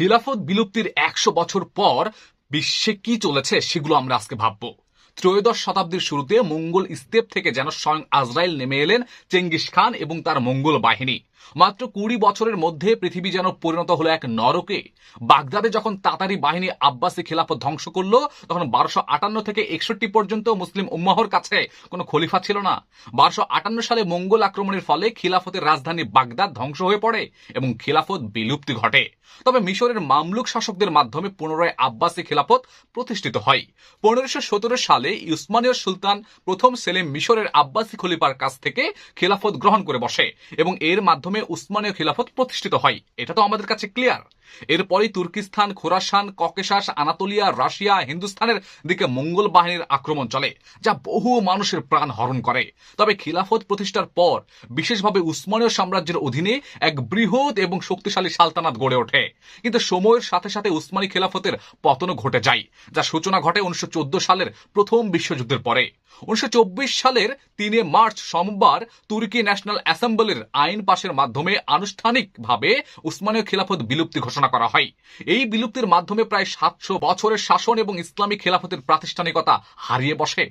খিলাফত বিলুপ্তির একশো বছর পর বিশ্বে কি চলেছে সেগুলো আমরা আজকে ভাববো। ত্রয়োদশ শতাব্দীর শুরুতে মঙ্গল স্তেপ থেকে যেন স্বয়ং আজরাইল নেমে এলেন চেঙ্গিস খান এবং তার মঙ্গল বাহিনী। মাত্র কুড়ি বছরের মধ্যে পৃথিবী যেন পরিণত হলো এক নরকে। বাগদাদে যখন তাতারি বাহিনী আব্বাসী খিলাফত ধ্বংস করল, তখন বারোশো আটান্ন থেকে একষট্টি পর্যন্ত মুসলিম উম্মাহর কাছে কোনো খলিফা ছিল না। বারোশো আটান্ন সালে মঙ্গল আক্রমণের ফলে খিলাফতের রাজধানী বাগদাদ ধ্বংস হয়ে পড়ে এবং খিলাফত বিলুপ্তি ঘটে। তবে মিশরের মামলুক শাসকদের মাধ্যমে পুনরায় আব্বাসী খিলাফত প্রতিষ্ঠিত হয়। পনেরোশো সতেরো সালে ইউসমানীয় সুলতান প্রথম সেলিম মিশরের আব্বাসী খলিফার কাছ থেকে খিলাফত গ্রহণ করে বসে এবং এর মাধ্যমে উসমানীয় খিলাফত প্রতিষ্ঠিত হয়। এটা তো আমাদের কাছে ক্লিয়ার এরপরই Turkestan, Khorasan, Caucasus, Anatolia, Russia, হিন্দুস্তানের দিকে মঙ্গল বাহিনীর আক্রমণ চলে, যা বহু মানুষের প্রাণ হরণ করে। তবে খিলাফত প্রতিষ্ঠার পর বিশেষভাবে উসমানীয় সাম্রাজ্যের অধীনে এক বৃহৎ এবং শক্তিশালী সালতানাত গড়ে ওঠে। কিন্তু সময়ের সাথে সাথে উসমানী খিলাফতের পতনও ঘটে যায় যার সূচনা ঘটে উনিশশো চোদ্দ সালের প্রথম বিশ্বযুদ্ধের পরে। উনিশশো চব্বিশ সালের তিনে মার্চ সোমবার তুর্কি ন্যাশনাল অ্যাসেম্বলির আইন পাশের মাধ্যমে আনুষ্ঠানিকভাবে উসমানীয় খিলাফত বিলুপ্তি ঘোষণা করা হয়। এই বিলুপ্তির মাধ্যমে প্রায় সাতশো বছরের শাসন এবং ইসলামী খেলাফতের প্রাতিষ্ঠানিকতা হারিয়ে বসে।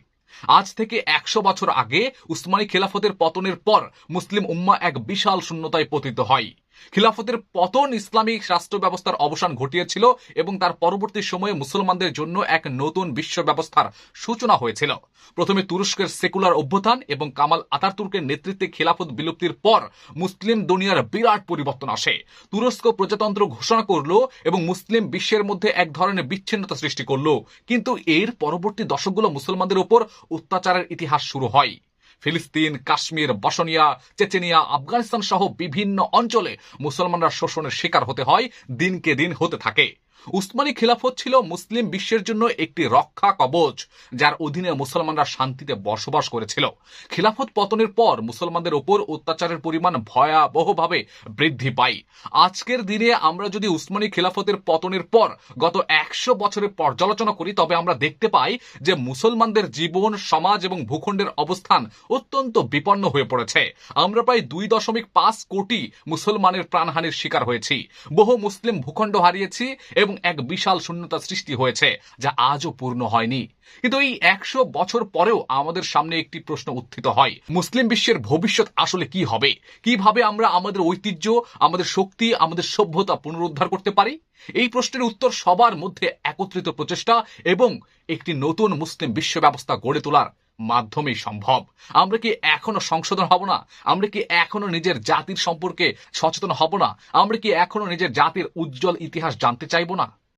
আজ থেকে একশো বছর আগে উসমানী খেলাফতের পতনের পর মুসলিম উম্মা এক বিশাল শূন্যতায় পতিত হয়। খিলাফতের পতন ইসলামিক রাষ্ট্র ব্যবস্থার অবসান ঘটিয়েছিল এবং তার পরবর্তী সময়ে মুসলমানদের জন্য এক নতুন বিশ্ব ব্যবস্থার সূচনা হয়েছিল। প্রথমে তুরস্কের সেকুলার অভ্যুত্থান এবং কামাল আতাতুর্কের নেতৃত্বে খিলাফত বিলুপ্তির পর মুসলিম দুনিয়ার বিরাট পরিবর্তন আসে। তুরস্ক প্রজাতন্ত্র ঘোষণা করল এবং মুসলিম বিশ্বের মধ্যে এক ধরনের বিচ্ছিন্নতা সৃষ্টি করল। কিন্তু এর পরবর্তী দশকগুলো মুসলমানদের উপর অত্যাচারের ইতিহাস শুরু হয়। ফিলিস্তিন, কাশ্মীর, বসনিয়া, চেচেনিয়া আফগানিস্তান সহ বিভিন্ন অঞ্চলে মুসলমানরা শোষণের শিকার হতে হয়, দিনকে দিন হতে থাকে। উসমানী খিলাফত ছিল মুসলিম বিশ্বের জন্য একটি রক্ষা কবচ, যার অধীনে মুসলমানরা শান্তিতে বসবাস করেছিল। খিলাফত পতনের পর মুসলমানদের ওপর অত্যাচারের পরিমাণ ভয়াবহভাবে বৃদ্ধি পায়। আজকের দিনে আমরা যদি উসমানী খিলাফতের পতনের পর গত একশো বছরের পর্যালোচনা করি, তবে আমরা দেখতে পাই যে মুসলমানদের জীবন, সমাজ এবং ভূখণ্ডের অবস্থান অত্যন্ত বিপন্ন হয়ে পড়েছে। আমরা প্রায় দুই দশমিক পাঁচ কোটি মুসলমানের প্রাণহানির শিকার হয়েছি। বহু মুসলিম ভূখণ্ড হারিয়েছি এবং এক বিশাল শূন্যতা সৃষ্টি হয়েছে, যা আজও পূর্ণ হয়নি। কিন্তু এই একশো বছর পরেও আমাদের সামনে একটি প্রশ্ন উত্থিত হয়। মুসলিম বিশ্বের ভবিষ্যৎ আসলে কি হবে? কীভাবে আমরা আমাদের ঐতিহ্য, আমাদের শক্তি, আমাদের সভ্যতা পুনরুদ্ধার করতে পারি? এই প্রশ্নের উত্তর সবার মধ্যে একত্রিত প্রচেষ্টা এবং একটি নতুন মুসলিম বিশ্ব ব্যবস্থা গড়ে তোলার মাধ্যমেই সম্ভব। আমরা কি এখনও সংশোধন হব না? আমরা কি এখনও নিজের জাতির সম্পর্কে সচেতন হব না? আমরা কি এখনও নিজের জাতির উজ্জ্বল ইতিহাস জানতে চাইব না?